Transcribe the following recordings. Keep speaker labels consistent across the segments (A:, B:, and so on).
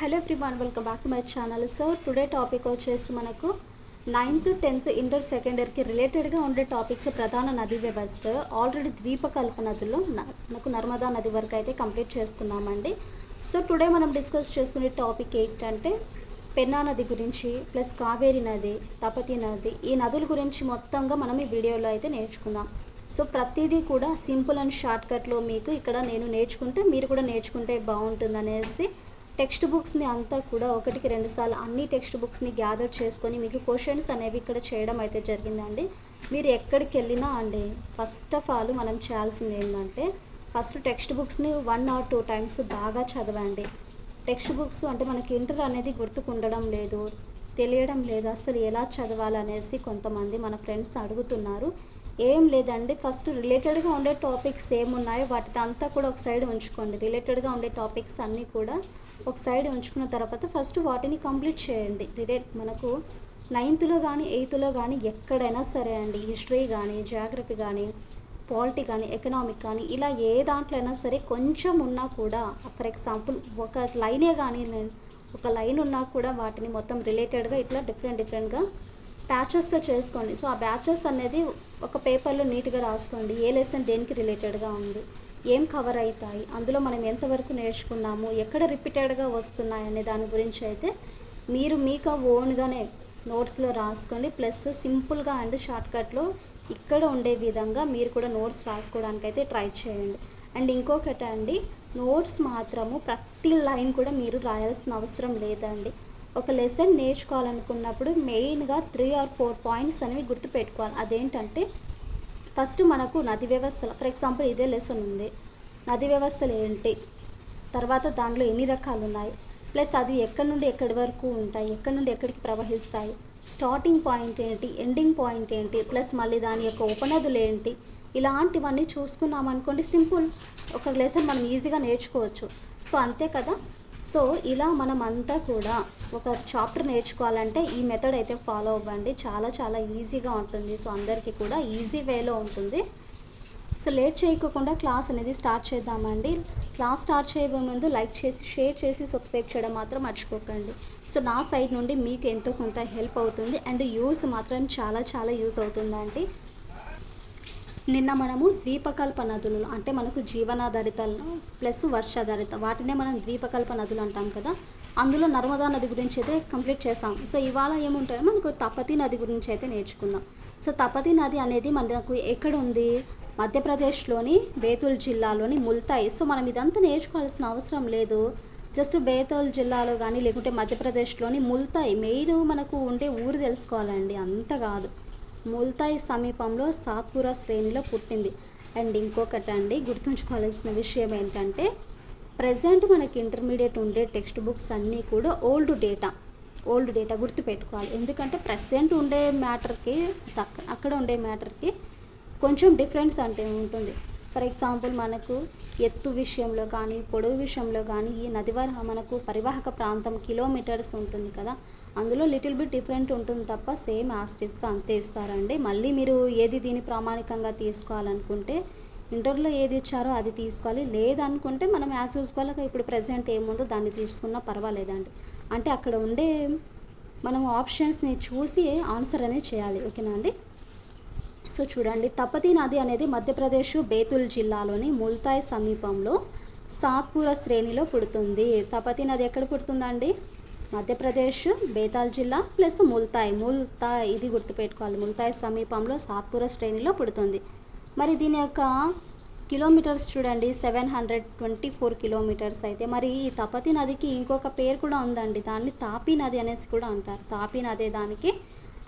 A: Hello everyone welcome back to my channel. So today topic వచ్చేసి మనకు ninth tenth inter second ఇయర్కి రిలేటెడ్గా ఉండే టాపిక్స్ ప్రధాన నది వ్యవస్థ. ఆల్రెడీ ద్వీపకల్ప నదులు మనకు నర్మదా నది వరకు అయితే కంప్లీట్ చేసుకున్నామండి సో టుడే మనం డిస్కస్ చేసుకునే టాపిక్ ఏంటంటే పెన్నా నది గురించి ప్లస్ కావేరి నది తపతి నది ఈ నదుల గురించి మొత్తంగా మనం ఈ వీడియోలో అయితే నేర్చుకుందాం. సో ప్రతిదీ కూడా సింపుల్ అండ్ షార్ట్కట్లో మీకు ఇక్కడ నేను నేర్చుకుంటే మీరు కూడా నేర్చుకుంటే బాగుంటుంది అనేసి టెక్స్ట్ బుక్స్ని అంతా కూడా ఒకటికి రెండు సార్లు అన్ని టెక్స్ట్ బుక్స్ని గ్యాదర్ చేసుకొని మీకు క్వశ్చన్స్ అనేవి ఇక్కడ చేయడం అయితే జరిగిందండి. మీరు ఎక్కడికి వెళ్ళినా అండి ఫస్ట్ ఆఫ్ ఆల్ మనం చేయాల్సింది ఏంటంటే ఫస్ట్ టెక్స్ట్ బుక్స్ని వన్ ఆర్ టూ టైమ్స్ బాగా చదవండి. టెక్స్ట్ బుక్స్ అంటే మనకి ఇంటర్ అనేది గుర్తుకుండడం లేదు తెలియడం లేదు అసలు ఎలా చదవాలనేసి కొంతమంది మన ఫ్రెండ్స్ అడుగుతున్నారు. ఏం లేదండి ఫస్ట్ రిలేటెడ్గా ఉండే టాపిక్స్ ఏమున్నాయో వాటితో అంతా కూడా ఒక సైడ్ ఉంచుకోండి. రిలేటెడ్గా ఉండే టాపిక్స్ అన్నీ కూడా ఒక సైడ్ ఉంచుకున్న తర్వాత ఫస్ట్ వాటిని కంప్లీట్ చేయండి. రిలేట్ మనకు నైన్త్లో కానీ ఎయిత్లో కానీ ఎక్కడైనా సరే అండి హిస్టరీ కానీ జాగ్రఫీ కానీ పాలిటీ కానీ ఎకనామిక్ కానీ ఇలా ఏ దాంట్లో అయినా సరే కొంచెం ఉన్నా కూడా ఫర్ ఎగ్జాంపుల్ ఒక లైనే కానీ నేను- ఒక లైన్ ఉన్నా కూడా వాటిని మొత్తం రిలేటెడ్గా ఇట్లా డిఫరెంట్ డిఫరెంట్గా బ్యాచెస్గా చేసుకోండి. సో ఆ బ్యాచెస్ అనేది ఒక పేపర్లో నీట్గా రాసుకోండి. ఏ లెసన్ దేనికి రిలేటెడ్గా ఉంది? ఏం కవర్ అవుతాయి? అందులో మనం ఎంతవరకు నేర్చుకున్నాము? ఎక్కడ రిపీటెడ్గా వస్తున్నాయి అనే దాని గురించి అయితే మీరు మీకు ఓన్గానే నోట్స్లో రాసుకోండి ప్లస్ సింపుల్గా అండ్ షార్ట్కట్లో ఇక్కడ ఉండే విధంగా మీరు కూడా నోట్స్ రాసుకోవడానికి అయితే ట్రై చేయండి. అండ్ ఇంకొకటి అండి నోట్స్ మాత్రము ప్రతి లైన్ కూడా మీరు రాయాల్సిన అవసరం లేదండి. ఒక లెసన్ నేర్చుకోవాలనుకున్నప్పుడు మెయిన్గా త్రీ ఆర్ ఫోర్ పాయింట్స్ అనేవి గుర్తుపెట్టుకోవాలి. అదేంటంటే ఫస్ట్ మనకు నది వ్యవస్థలు ఫర్ ఎగ్జాంపుల్ ఇదే లెసన్ ఉంది. నది వ్యవస్థలు ఏంటి? తర్వాత దాంట్లో ఎన్ని రకాలు ఉన్నాయి? ప్లస్ అది ఎక్కడి నుండి ఎక్కడి వరకు ఉంటాయి? ఎక్కడి నుండి ఎక్కడికి ప్రవహిస్తాయి? స్టార్టింగ్ పాయింట్ ఏంటి? ఎండింగ్ పాయింట్ ఏంటి? ప్లస్ మళ్ళీ దాని యొక్క ఉపనదులు ఏంటి? ఇలాంటివన్నీ చూసుకున్నాం అనుకోండి సింపుల్. ఒక లెసన్ మనం ఈజీగా నేర్చుకోవచ్చు. సో అంతే కదా? సో ఇలా మనం అంతా కూడా ఒక చాప్టర్ నేర్చుకోవాలంటే ఈ మెథడ్ అయితే ఫాలో అవ్వండి. చాలా చాలా ఈజీగా ఉంటుంది. సో అందరికీ కూడా ఈజీ వేలో ఉంటుంది. సో లేట్ చేయకుండా క్లాస్ అనేది స్టార్ట్ చేద్దామండి. క్లాస్ స్టార్ట్ చేయబోయే ముందు లైక్ చేసి షేర్ చేసి సబ్స్క్రైబ్ చేయడం మాత్రం మర్చిపోకండి. సో నా సైడ్ నుండి మీకు ఎంతో కొంత హెల్ప్ అవుతుంది. అండ్ యూస్ మాత్రం చాలా చాలా యూస్ అవుతుందండి. నిన్న మనము ద్వీపకల్ప నదులు అంటే మనకు జీవనాధారిత ప్లస్ వర్షాధారిత వాటినే మనం ద్వీపకల్ప నదులు అంటాం కదా. అందులో నర్మదా నది గురించి అయితే కంప్లీట్ చేసాం సో ఇవాళ ఏముంటాయో మనకు తపతి నది గురించి అయితే నేర్చుకుందాం. సో తపతి నది అనేది మనకు ఎక్కడ ఉంది మధ్యప్రదేశ్లోని బేతుల్ జిల్లాలోని ముల్తాయి. సో మనం ఇదంతా నేర్చుకోవాల్సిన అవసరం లేదు. జస్ట్ బేతుల్ జిల్లాలో కానీ లేకుంటే మధ్యప్రదేశ్లోని ముల్తాయి. మెయిన్ మనకు ఉండే ఊరు తెలుసుకోవాలండి. అంత కాదు. ముల్తాయి సమీపంలో సాత్పురా శ్రేణిలో పుట్టింది. అండ్ ఇంకొకటి అండి గుర్తుంచుకోవాల్సిన విషయం ఏంటంటే ప్రజెంట్ మనకి ఇంటర్మీడియట్ ఉండే టెక్స్ట్ బుక్స్ అన్నీ కూడా ఓల్డ్ డేటా ఓల్డ్ డేటా గుర్తుపెట్టుకోవాలి. ఎందుకంటే ప్రజెంట్ ఉండే మ్యాటర్కి అక్కడ ఉండే మ్యాటర్కి కొంచెం డిఫరెన్స్ అంటే ఉంటుంది. ఫర్ ఎగ్జాంపుల్ మనకు ఎత్తు విషయంలో కానీ పొడవు విషయంలో కానీ ఈ నదివర మనకు పరివాహక ప్రాంతం కిలోమీటర్స్ ఉంటుంది కదా. అందులో లిటిల్ బిట్ డిఫరెంట్ ఉంటుంది తప్ప సేమ్ ఆస్టిస్గా అంతే ఇస్తారండి. మళ్ళీ మీరు ఏది దీని ప్రామాణికంగా తీసుకోవాలనుకుంటే ఇంటర్లో ఏది ఇచ్చారో అది తీసుకోవాలి. లేదనుకుంటే మనం యాజ్ యూజువల్గా ఇప్పుడు ప్రజెంట్ ఏముందో దాన్ని తీసుకున్నా పర్వాలేదండి. అంటే అక్కడ ఉండే మనం ఆప్షన్స్ని చూసి ఆన్సర్ అనేది చేయాలి. ఓకేనా అండి? సో చూడండి. తపతి నది అనేది మధ్యప్రదేశ్ బేతుల్ జిల్లాలోని ముల్తాయ్ సమీపంలో సాత్పుర శ్రేణిలో పుడుతుంది. తపతి నది ఎక్కడ పుడుతుందండి? మధ్యప్రదేశ్ బేతాల్ జిల్లా ప్లస్ ముల్తాయ్. ముల్తాయ్ ఇది గుర్తుపెట్టుకోవాలి. ముల్తాయ్ సమీపంలో సాత్పుర శ్రేణిలో పుడుతుంది. మరి దీని యొక్క కిలోమీటర్స్ చూడండి seven hundred twenty four kilometres అయితే. మరి ఈ తపతి నదికి ఇంకొక పేరు కూడా ఉందండి. దాన్ని తాపీ నది అనేసి కూడా అంటారు. తాపీ నది దానికి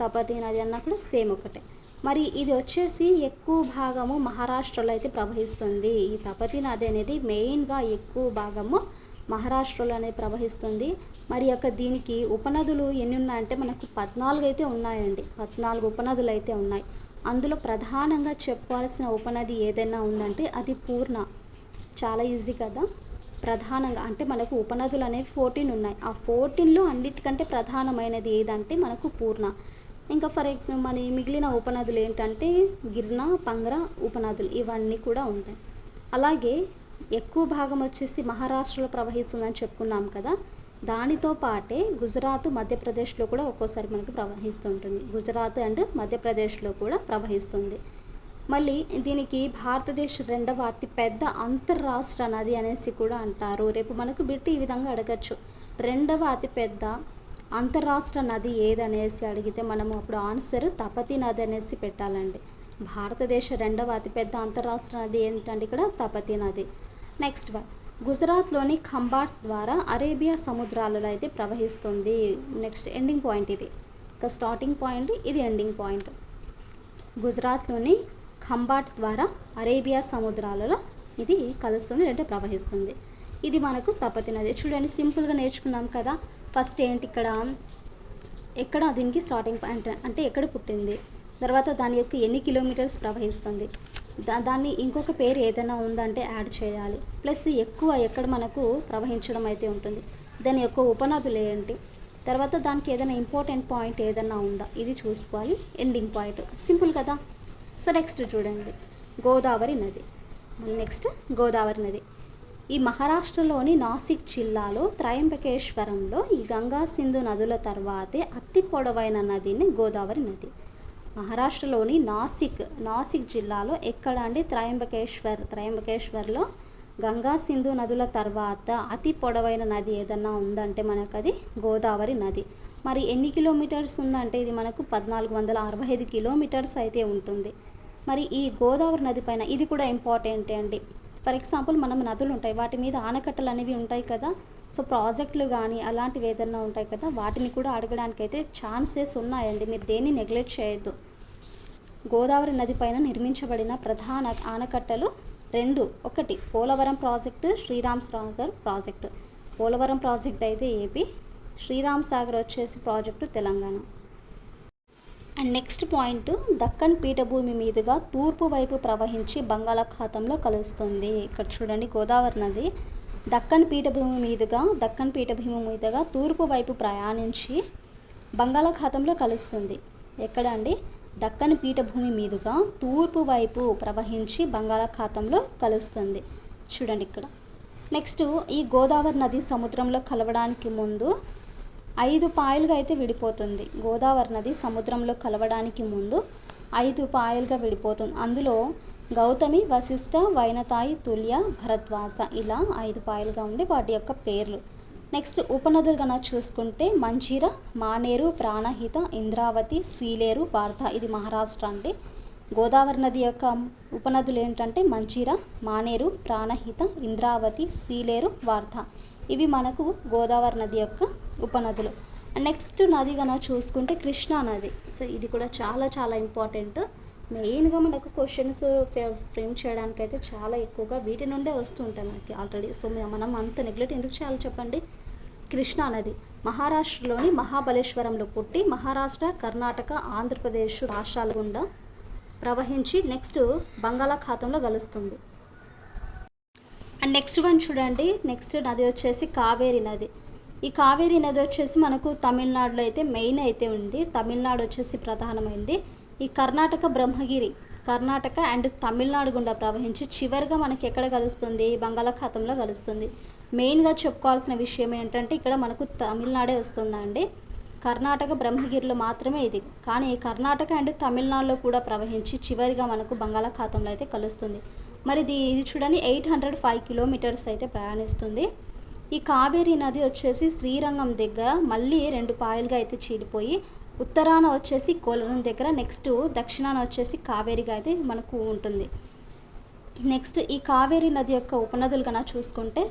A: తపతి నది అన్నప్పుడు కూడా సేమ్ ఒకటే. మరి ఇది వచ్చేసి ఎక్కువ భాగము మహారాష్ట్రలో అయితే ప్రవహిస్తుంది. ఈ తపతి నది అనేది మెయిన్గా ఎక్కువ భాగము మహారాష్ట్రలో అనేది ప్రవహిస్తుంది. మరి యొక్క దీనికి ఉపనదులు ఎన్ని ఉన్నాయంటే మనకు పద్నాలుగు అయితే ఉన్నాయండి. పద్నాలుగు ఉపనదులు అయితే ఉన్నాయి. అందులో ప్రధానంగా చెప్పాల్సిన ఉపనది ఏదైనా ఉందంటే అది పూర్ణ. చాలా ఈజీ కదా? ప్రధానంగా అంటే మనకు ఉపనదులు అనేవి ఫోర్టీన్ ఉన్నాయి. ఆ ఫోర్టీన్లో అన్నిటికంటే ప్రధానమైనది ఏదంటే మనకు పూర్ణ. ఇంకా ఫర్ ఎగ్జాంపుల్ మన మిగిలిన ఉపనదులు ఏంటంటే గిర్న పంగ్ర ఉపనదులు ఇవన్నీ కూడా ఉంటాయి. అలాగే ఎక్కువ భాగం వచ్చేసి మహారాష్ట్రలో ప్రవహిస్తుందని చెప్పుకున్నాం కదా? దానితో పాటే గుజరాత్ మధ్యప్రదేశ్లో కూడా ఒక్కోసారి మనకు ప్రవహిస్తుంటుంది గుజరాత్ అండ్ మధ్యప్రదేశ్లో కూడా ప్రవహిస్తుంది. మళ్ళీ దీనికి భారతదేశ రెండవ అతిపెద్ద అంతర్రాష్ట్ర నది అనేసి కూడా అంటారు. రేపు మనకు బిట్టి ఈ విధంగా అడగచ్చు. రెండవ అతిపెద్ద అంతర్రాష్ట్ర నది ఏదనేసి అడిగితే మనము అప్పుడు ఆన్సర్ తపతి నది అనేసి పెట్టాలండి. భారతదేశ రెండవ అతిపెద్ద అంతర్రాష్ట్ర నది ఏంటంటే ఇక్కడ తపతి నది. Next one. గుజరాత్లోని ఖంబాట్ ద్వారా అరేబియా సముద్రాలలో అయితే ప్రవహిస్తుంది. నెక్స్ట్ ఎండింగ్ పాయింట్ ఇది. ఇక స్టార్టింగ్ పాయింట్ ఇది ఎండింగ్ పాయింట్. గుజరాత్లోని ఖంబాట్ ద్వారా అరేబియా సముద్రాలలో ఇది కలుస్తుంది అంటే ప్రవహిస్తుంది. ఇది మనకు తపతి నది. చూడండి సింపుల్గా నేర్చుకున్నాం కదా. ఫస్ట్ ఏంటి ఇక్కడ? ఎక్కడ దీనికి స్టార్టింగ్ పాయింట్ అంటే ఎక్కడ పుట్టింది? తర్వాత దాని యొక్క ఎన్ని కిలోమీటర్స్ ప్రవహిస్తుంది? దా దాన్ని ఇంకొక పేరు ఏదైనా ఉందంటే యాడ్ చేయాలి. ప్లస్ ఎక్కువ ఎక్కడ మనకు ప్రవహించడం అయితే ఉంటుంది. దాని యొక్క ఉపనదులు ఏంటి? తర్వాత దానికి ఏదైనా ఇంపార్టెంట్ పాయింట్ ఏదైనా ఉందా? ఇది చూసుకోవాలి. Ending point. సింపుల్ కదా? సో నెక్స్ట్ చూడండి. గోదావరి నది. నెక్స్ట్ గోదావరి నది. ఈ మహారాష్ట్రలోని నాసిక్ జిల్లాలో త్రయంబకేశ్వరంలో ఈ గంగా సింధు నదుల తర్వాతే అతి పొడవైన నదిని గోదావరి నది. మహారాష్ట్రలోని నాసిక్ నాసిక్ జిల్లాలో ఎక్కడ అండి త్రయంబకేశ్వర్ త్రయంబకేశ్వర్లో గంగా సింధు నదుల తర్వాత అతి పొడవైన నది ఏదన్నా ఉందంటే మనకు అది గోదావరి నది. మరి ఎన్ని కిలోమీటర్స్ ఉందంటే ఇది మనకు పద్నాలుగు వందల అరవై ఐదు కిలోమీటర్స్ అయితే ఉంటుంది. మరి ఈ గోదావరి నది పైన ఇది కూడా ఇంపార్టెంటే అండి. ఫర్ ఎగ్జాంపుల్ మనం నదులు ఉంటాయి వాటి మీద ఆనకట్టలు అనేవి ఉంటాయి కదా. సో ప్రాజెక్టులు కానీ అలాంటివి ఏదైనా ఉంటాయి కదా వాటిని కూడా అడగడానికి అయితే ఛాన్సెస్ ఉన్నాయండి. మీరు దేన్ని నెగ్లెక్ట్ చేయొద్దు. గోదావరి నది పైన నిర్మించబడిన ప్రధాన ఆనకట్టలు రెండు. ఒకటి Polavaram project Sriram Sagar project. Polavaram project అయితే ఏపీ శ్రీరామ్ సాగర్ వచ్చేసి project Telangana. And next point Deccan పీఠభూమి మీదుగా తూర్పు వైపు ప్రవహించి బంగాళాఖాతంలో కలుస్తుంది. ఇక్కడ చూడండి గోదావరి నది. దక్కన్ పీఠభూమి మీదుగా దక్కన్ పీఠభూమి మీదుగా తూర్పు వైపు ప్రయాణించి బంగాళాఖాతంలో కలుస్తుంది. ఎక్కడ అండి దక్కన్ పీఠభూమి మీదుగా తూర్పు వైపు ప్రవహించి బంగాళాఖాతంలో కలుస్తుంది. చూడండి ఇక్కడ. నెక్స్ట్ ఈ గోదావరి నది సముద్రంలో కలవడానికి ముందు ఐదు పాయలుగా అయితే విడిపోతుంది. గోదావరి నది సముద్రంలో కలవడానికి ముందు ఐదు పాయలుగా విడిపోతుంది. అందులో గౌతమి వశిష్ట వైనతాయి తుల్య భరద్వాస ఇలా ఐదు పాయలుగా ఉండి వాటి యొక్క పేర్లు. నెక్స్ట్ ఉపనదులు కనుక చూసుకుంటే మంజీర మానేరు ప్రాణహిత ఇంద్రావతి సీలేరు వార్ధ ఇది మహారాష్ట్ర అండి. గోదావరి నది యొక్క ఉపనదులు ఏంటంటే మంజీర మానేరు ప్రాణహిత ఇంద్రావతి సీలేరు వార్ధ. ఇవి మనకు గోదావరి నది యొక్క ఉపనదులు. నెక్స్ట్ నది కనుక చూసుకుంటే కృష్ణా నది. సో ఇది కూడా చాలా చాలా ఇంపార్టెంట్ మెయిన్గా మనకు క్వశ్చన్స్ ఫ్రేమ్ చేయడానికి అయితే చాలా ఎక్కువగా వీటి నుండే వస్తుంటాయి మనకి ఆల్రెడీ. సో మనం అంత నెగ్లెక్ట్ ఎందుకు చేయాలి చెప్పండి? కృష్ణా నది మహారాష్ట్రలోని మహాబలేశ్వరంలో పుట్టి మహారాష్ట్ర కర్ణాటక ఆంధ్రప్రదేశ్ రాష్ట్రాల గుండా ప్రవహించి నెక్స్ట్ బంగాళాఖాతంలో కలుస్తుంది. అండ్ నెక్స్ట్ వన్ చూడండి. నెక్స్ట్ నది వచ్చేసి కావేరి నది. ఈ కావేరి నది వచ్చేసి మనకు తమిళనాడులో అయితే మెయిన్ అయితే ఉంది. తమిళనాడు వచ్చేసి ప్రధానమైంది. ఈ కర్ణాటక బ్రహ్మగిరి కర్ణాటక అండ్ తమిళనాడు గుండా ప్రవహించి చివరిగా మనకి ఎక్కడ కలుస్తుంది? బంగాళాఖాతంలో కలుస్తుంది. మెయిన్గా చెప్పుకోవాల్సిన విషయం ఏంటంటే ఇక్కడ మనకు తమిళనాడే వస్తుందండి కర్ణాటక బ్రహ్మగిరిలో మాత్రమే ఇది. కానీ కర్ణాటక అండ్ తమిళనాడులో కూడా ప్రవహించి చివరిగా మనకు బంగాళాఖాతంలో అయితే కలుస్తుంది. మరి ఇది ఇది చూడని ఎయిట్ హండ్రెడ్ ఫైవ్ కిలోమీటర్స్ అయితే ప్రయాణిస్తుంది. ఈ కావేరీ నది వచ్చేసి శ్రీరంగం దగ్గర మళ్ళీ రెండు పాయలుగా అయితే చీలిపోయి ఉత్తరాన వచ్చేసి కోలరం దగ్గర నెక్స్ట్ దక్షిణాన వచ్చేసి కావేరిగా అయితే మనకు ఉంటుంది. నెక్స్ట్ ఈ కావేరి నది యొక్క ఉపనదులు కన్నా చూసుకుంటే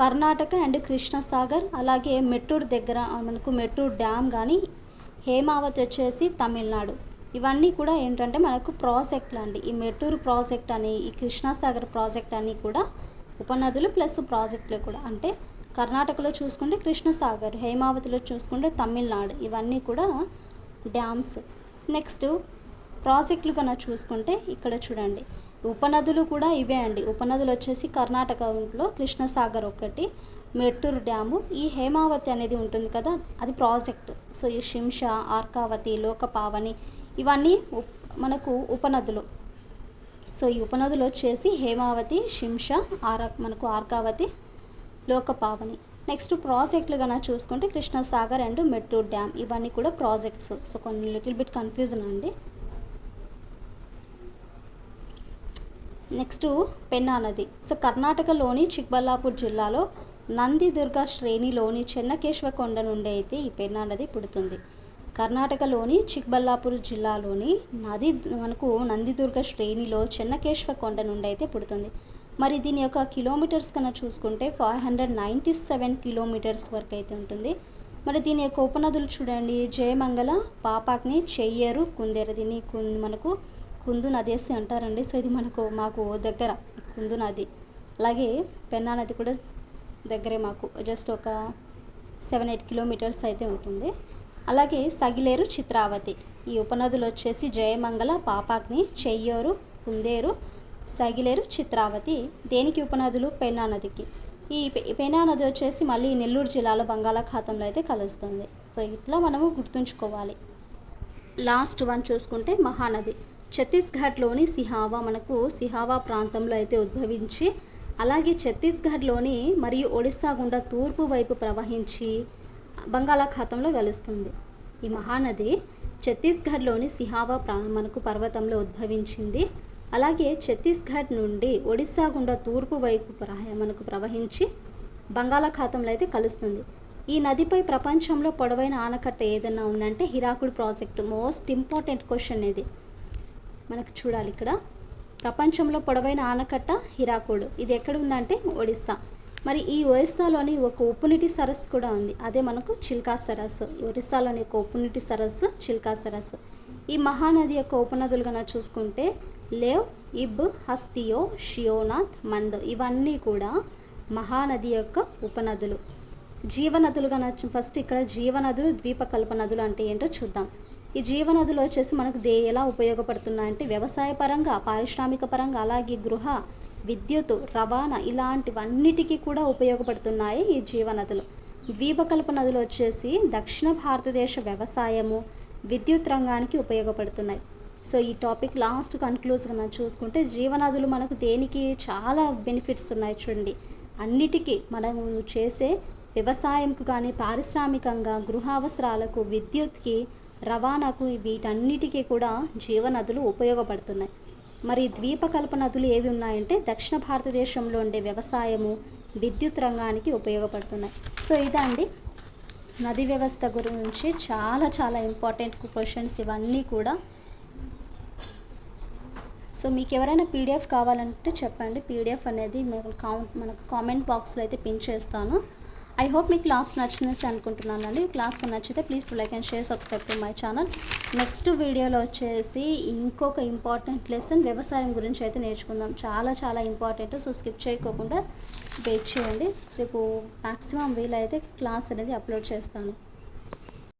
A: కర్ణాటక అండ్ కృష్ణసాగర్ అలాగే మెట్టూరు దగ్గర మనకు మెట్టూరు డ్యామ్ కానీ హేమావతి వచ్చేసి తమిళనాడు. ఇవన్నీ కూడా ఏంటంటే మనకు ప్రాజెక్టులు అండి ఈ మెట్టూరు ప్రాజెక్ట్ అని ఈ కృష్ణాసాగర్ ప్రాజెక్ట్ అని కూడా ఉపనదులు ప్లస్ ప్రాజెక్టులు కూడా. అంటే కర్ణాటకలో చూసుకుంటే కృష్ణసాగర్ హేమావతిలో చూసుకుంటే తమిళనాడు. ఇవన్నీ కూడా డ్యామ్స్. నెక్స్ట్ ప్రాజెక్టులు కన్నా చూసుకుంటే ఇక్కడ చూడండి. ఉపనదులు కూడా ఇవే అండి. ఉపనదులు వచ్చేసి కర్ణాటకలో కృష్ణసాగర్ ఒకటి మెట్టూరు డ్యాము. ఈ హేమావతి అనేది ఉంటుంది కదా అది ప్రాజెక్ట్. సో ఈ శింష ఆర్కావతి లోకపావని ఇవన్నీ మనకు ఉపనదులు. సో ఈ ఉపనదులు వచ్చేసి హేమావతి శింష ఆర మనకు ఆర్కావతి లోకపావని. నెక్స్ట్ ప్రాజెక్టులు కనుక చూసుకుంటే కృష్ణసాగర్ అండ్ మెట్రో డ్యామ్ ఇవన్నీ కూడా ప్రాజెక్ట్స్. సో కొన్ని లిటిల్ బిట్ కన్ఫ్యూజన్ అండి. నెక్స్ట్ పెన్నా నది. సో కర్ణాటకలోని చిక్బల్లాపూర్ జిల్లాలో నందిదుర్గ శ్రేణిలోని చెన్నకేశ్వ కొండ నుండి అయితే ఈ పెన్నా నది పుడుతుంది. కర్ణాటకలోని చిక్బల్లాపూర్ జిల్లాలోని నది మనకు నందిదుర్గ శ్రేణిలో చెన్నకేశ్వ కొండ నుండి అయితే పుడుతుంది. మరి దీని యొక్క కిలోమీటర్స్ కన్నా చూసుకుంటే five hundred ninety seven kilometres వరకు అయితే ఉంటుంది. మరి దీని యొక్క ఉపనదులు చూడండి. జయమంగళ పాపాక్ని చెయ్యరు కుందేరు. దీన్ని కుం- మనకు కుందు నదేసి అంటారండి. సో ఇది మనకు మాకు దగ్గర కుందు నది. అలాగే పెన్నా నది కూడా దగ్గరే మాకు. జస్ట్ ఒక సెవెన్ ఎయిట్ కిలోమీటర్స్ అయితే ఉంటుంది. అలాగే సగిలేరు చిత్రావతి. ఈ ఉపనదులు వచ్చేసి జయమంగళ పాపాగ్ని చెయ్యూరు కుందేరు సగిలేరు చిత్రావతి. దేనికి ఉపనదులు? పెన్నా నదికి. ఈ పెనా నది వచ్చేసి మళ్ళీ నెల్లూరు జిల్లాలో బంగాళాఖాతంలో అయితే కలుస్తుంది. సో ఇట్లా మనము గుర్తుంచుకోవాలి. లాస్ట్ వన్ చూసుకుంటే మహానది. ఛత్తీస్గఢ్లోని సిహావా మనకు సిహావా ప్రాంతంలో అయితే ఉద్భవించి అలాగే ఛత్తీస్గఢ్లోని మరియు ఒడిస్సా గుండా తూర్పు వైపు ప్రవహించి బంగాళాఖాతంలో కలుస్తుంది ఈ మహానది ఛత్తీస్గఢ్లోని సిహావా ప్రా మనకు పర్వతంలో ఉద్భవించింది. అలాగే ఛత్తీస్గఢ్ నుండి ఒడిశా గుండా తూర్పు వైపు మనకు ప్రవహించి బంగాళాఖాతంలో అయితే కలుస్తుంది. ఈ నదిపై ప్రపంచంలో పొడవైన ఆనకట్ట ఏదైనా ఉందంటే Hirakud project most important question ఇది. మనకు చూడాలి ఇక్కడ. ప్రపంచంలో పొడవైన ఆనకట్ట హిరాకుడు. ఇది ఎక్కడ ఉందంటే ఒడిస్సా. మరి ఈ ఒరిస్సాలోని ఒక ఉప్పునీటి సరస్సు కూడా ఉంది. అదే మనకు చిల్కా సరస్సు. ఒరిస్సాలోని ఒక ఉప్పునీటి సరస్సు చిల్కా సరస్సు. ఈ మహానది యొక్క ఉపనదులు కనుక చూసుకుంటే లేవ్ ఇబ్ హస్తియో షియోనాథ్ మంద్ ఇవన్నీ కూడా మహానది యొక్క ఉపనదులు. జీవనదులు నచ్చు ఫస్ట్ ఇక్కడ జీవనదులు ద్వీపకల్ప నదులు అంటే ఏంటో చూద్దాం. ఈ జీవనదులు వచ్చేసి మనకు దే ఎలా ఉపయోగపడుతున్నాయంటే వ్యవసాయ పరంగా పారిశ్రామిక పరంగా అలాగే గృహ విద్యుత్ రవాణా ఇలాంటివన్నిటికీ కూడా ఉపయోగపడుతున్నాయి ఈ జీవనదులు. ద్వీపకల్ప నదులు వచ్చేసి దక్షిణ భారతదేశ వ్యవసాయము విద్యుత్ రంగానికి ఉపయోగపడుతున్నాయి. సో ఈ టాపిక్ లాస్ట్ కన్క్లూజన్ చూసుకుంటే జీవనాదులు మనకు దేనికి చాలా బెనిఫిట్స్ ఉన్నాయి చూడండి. అన్నిటికీ మనము చేసే వ్యవసాయంకు కానీ పారిశ్రామికంగా గృహ అవసరాలకు విద్యుత్కి రవాణాకు వీటన్నిటికీ కూడా జీవనదులు ఉపయోగపడుతున్నాయి. మరి ద్వీపకల్ప నదులు ఏవి ఉన్నాయంటే దక్షిణ భారతదేశంలో ఉండే వ్యవసాయము విద్యుత్ రంగానికి ఉపయోగపడుతున్నాయి. సో ఇదండి. నది వ్యవస్థ గురించి చాలా చాలా ఇంపార్టెంట్ క్వశ్చన్స్ ఇవన్నీ కూడా సో మీకు ఎవరైనా పీడిఎఫ్ కావాలంటే చెప్పండి. పీడిఎఫ్ అనేది మీకు కౌంట్ మనకు కామెంట్ బాక్స్లో అయితే పిన్ చేస్తాను. ఐ హోప్ మీకు క్లాస్ నచ్చినసి అనుకుంటున్నాను అండి క్లాస్ నచ్చితే please to like and share subscribe to my channel next వీడియోలో వచ్చేసి ఇంకొక ఇంపార్టెంట్ లెసన్ వ్యవసాయం గురించి అయితే నేర్చుకుందాం. చాలా చాలా ఇంపార్టెంట్. సో స్కిప్ చేయకోకుండా వెయిట్ చేయండి. రేపు మ్యాక్సిమం వీలైతే క్లాస్ అనేది అప్లోడ్ చేస్తాను.